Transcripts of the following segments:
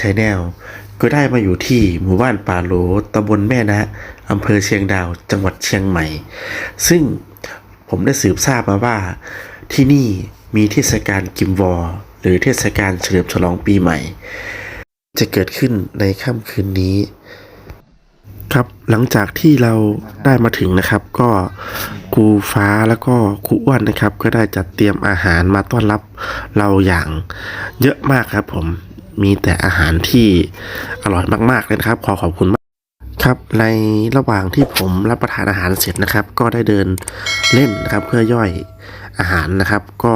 ชายแนลก็ได้มาอยู่ที่หมู่บ้านป่าโหลตำบลแม่นะอำเภอเชียงดาว จังหวัดเชียงใหม่ ซึ่งผมได้สืบทราบมาว่า ที่นี่มีเทศกาลกิมวอร์หรือเทศกาลเฉลิมฉลองปีใหม่ จะเกิดขึ้นในค่ำคืนนี้ ครับหลังจากที่เราได้มาถึงนะครับ ก็ครูฟ้าแล้วก็ครูอ้วนนะครับ ก็ได้จัดเตรียมอาหารมาต้อนรับเราอย่างเยอะมากครับผม มีแต่อาหารที่อร่อยมากๆเลยนะครับ ขอขอบคุณมากครับในระหว่างที่ผมรับประทานอาหารเสร็จนะครับ ก็ได้เดินเล่นนะครับเพื่อย่อยอาหารนะครับ ก็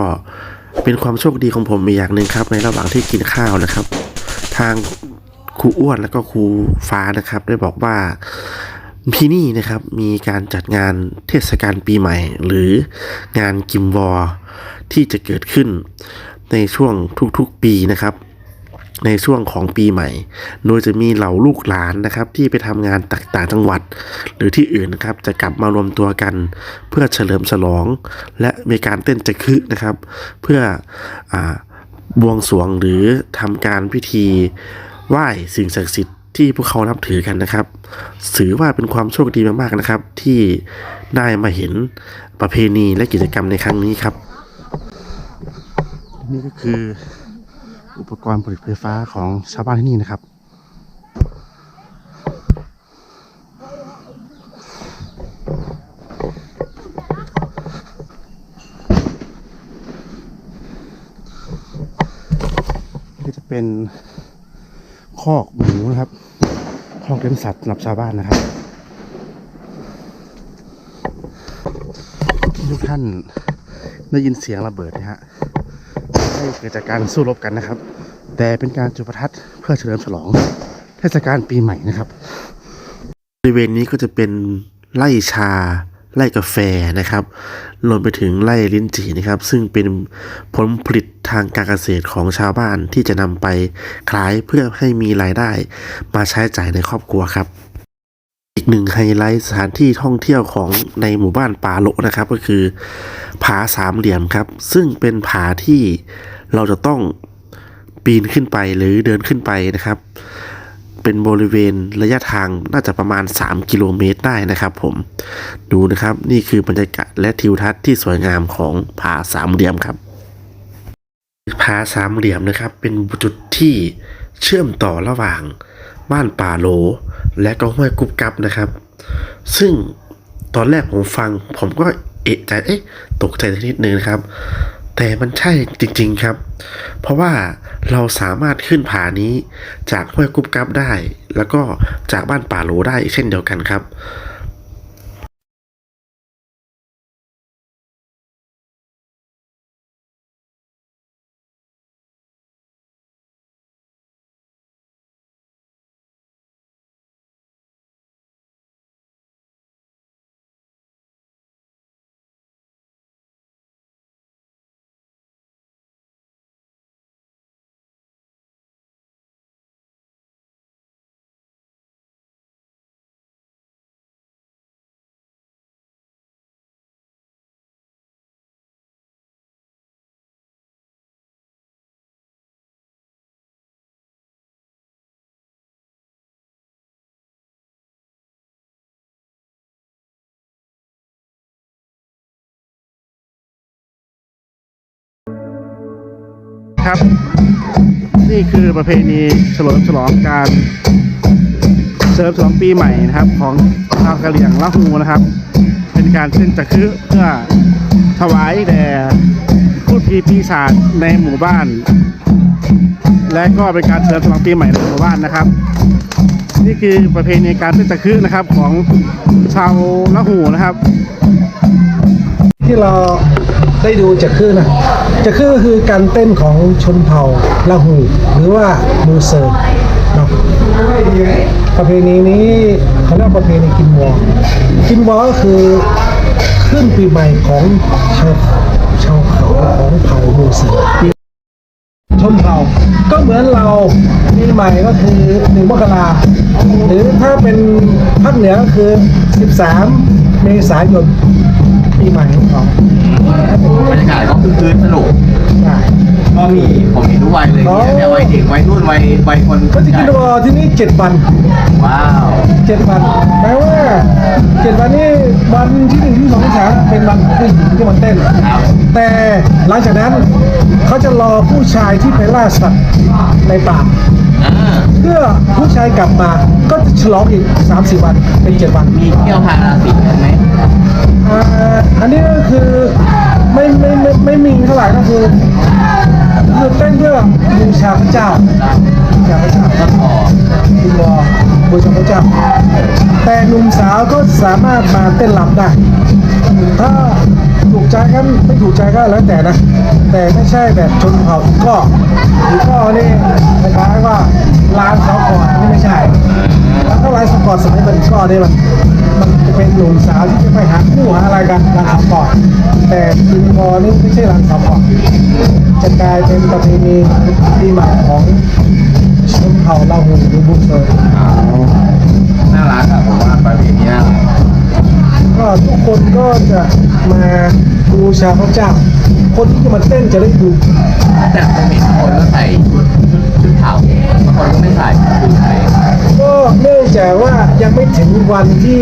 เป็นความโชคดีของผมอีกอย่างหนึ่งครับ ในระหว่างที่กินข้าวนะครับ ทางครูอ้วนแล้วก็ครูฟ้านะครับ ได้บอกว่าที่นี่นะครับมีการจัดงานเทศกาลปีใหม่ หรืองานกิมวอร์ที่จะเกิดขึ้นในช่วงทุกๆปีนะครับ ในช่วงของปีใหม่ โดยจะมีเหล่าลูกหลานนะครับ ที่ไปทำงานต่างจังหวัด หรือที่อื่นนะครับจะกลับมารวมตัวกัน เพื่อเฉลิมฉลอง และมีการเต้นจะคึนะครับ เพื่ออบวงสรวงหรือทำการพิธีไหว้สิ่งศักดิ์สิทธิ์ที่พวกเขานับถือกันนะครับถือว่าเป็นความโชคดีมากๆนะครับ ที่ได้มาเห็นประเพณีและกิจกรรมในครั้งนี้ครับ นี่ก็คือ อุปกรณ์ผลิตไฟฟ้าของชาวบ้านที่นี่นะครับ นี่จะเป็นคอกหมูนะครับคอกเลี้ยงสัตว์สำหรับชาวบ้านนะครับทุกท่านได้ยินเสียงระเบิดนะฮะ ไม่เกิดจากการสู้รบกันนะครับ แต่เป็นการจุดประทัดเพื่อเฉลิมฉลองเทศกาลปีใหม่นะครับบริเวณนี้ก็จะเป็นไร่ชาไร่กาแฟนะครับรวมไปถึงไร่ลิ้นจี่นะครับ ซึ่งเป็นผลผลิตทางการเกษตรของชาวบ้านที่จะนำไปขายเพื่อให้มีรายได้ มาใช้จ่ายในครอบครัวครับ หนึ่งไฮไลท์สถานที่ท่องเที่ยวของในหมู่บ้านป่าโละนะครับ ก็คือผาสามเหลี่ยมครับ ซึ่งเป็นผาที่เราจะต้องปีนขึ้นไปหรือเดินขึ้นไปนะครับ เป็นบริเวณระยะทางน่าจะประมาณ 3 กิโลเมตรได้นะครับ ผมดูนะครับนี่คือบรรยากาศและทิวทัศน์ที่สวยงามของผาสามเหลี่ยมครับผาสามเหลี่ยมนะครับ เป็นจุดที่เชื่อมต่อระหว่างบ้านป่าโล และก็ห้วยกุบกับนะครับ ซึ่งตอนแรกผมฟัง ผมก็เอะใจเอ๊ะตกใจนิดนึงนะครับ แต่มันใช่จริง ๆครับ เพราะว่าเราสามารถขึ้นผานี้จากห้วยกุบกับได้ แล้วก็จากบ้านป่าโหลได้เช่นเดียวกันครับ ครับ นี่คือประเพณีเฉลิมฉลองการเฉลิมฉลองปีใหม่นะครับ ของชาวกะเหรี่ยงละหูนะครับ เป็นการเส้นจักคือเพื่อถวายแด่พูดผีปีศาจในหมู่บ้าน และก็เป็นการเฉลิมฉลองปีใหม่ในหมู่บ้านนะครับ นี่คือประเพณีการเต้นตะคือนะครับของชาวละหูนะครับ ที่เราได้ดูจะคือนะ จะคือก็คือการเต้นของชนเผ่าละหูหรือว่ามูเซอร์เนาะประเพณีนี้เขาเรียกประเพณีกินวอกินวอก็คือขึ้นปีใหม่ของชาวชาวเขาของเผ่ามูเซอร์ชนเผ่าก็เหมือนเราปีใหม่ก็คือหนึ่งมกราหรือถ้าเป็นภาคเหนือก็คือ 13 เมษายนปีใหม่ของเขา วัยเด็กวัยรุ่นวัยวัยคนก็จะกินวอที่นี่เจ็ดวันว้าวเจ็ดวันแปลว่าเจ็ดวันนี้วันที่หนึ่งที่สองที่สามเป็นวันของผู้หญิงที่มันเต้นครับแต่หลังจากนั้นเขาจะรอผู้ชายที่ไปล่าสัตว์ในป่าอ่าเพื่อผู้ชายกลับมาก็จะฉลองอีก3าสี่วันเป็นเจ็ดวันมีเที่ยวพาราสีกันไหมอ่าอันนี้ก็คือไม่ไม่ไม่ไม่มีเท่าไหร่ก็คือ เต้นเพื่อบูชาพระเจ้าบูชาพระเจ้าก็พอคุณวอบูชาพระเจ้า แต่หนุ่มสาวก็สามารถมาเต้นรำได้ ถ้าถูกใจกันไม่ถูกใจก็แล้วแต่นะ แต่ไม่ใช่แบบชนเผ่ากก็กก็นี่คล้ายๆว่าร้านสาวก่อนนี่ไม่ใช่แล้วก็ร้านสปอร์ตสมัยเป็นก็เนี่ยมันมันจะเป็นหนุ่มสาวที่จะไปหาคู่หาอะไรกันร้านสปอร์ตแต่ทีมอนี่ไม่ใช่ร้านสปอร์ต กลายเป็นประเพณีปีใหม่ของชนเผ่าลาหูหรือบุกเซอร์น่ารักอะผมว่าประเพณีน่ารักก็ทุกคนก็จะมาบูชาพระเจ้า คนที่จะมาเต้นจะได้ดูแต่ผมเห็นคนก็ใส่ชุดชุดชุดขาวบางคนก็ไม่ใส่ จากว่ายังไม่ถึงวันที่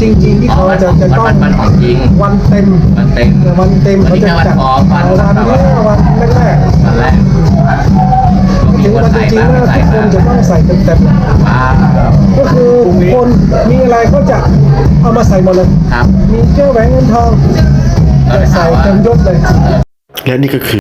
จริง ๆ ที่เขาจะจะต้องวันวันของจริงวันเต็มมันเต็มวันเต็มวันเขานี้จะแค่วันจัดพร้อมวันเอาวันแต่แรว่ากวันแรกวันแรกก็ๆมีถึงคนวันใส่จริงบ้างๆไม่ว่าใส่ทุกคนบ้างจะต้องใส่เต็มว้าวๆก็คือคนมีอะไรก็จะเอามาใส่หมดเลยครับมีเจ้าแหวนเงินทองจะใส่เต็มยศเลยและนี่ก็คือ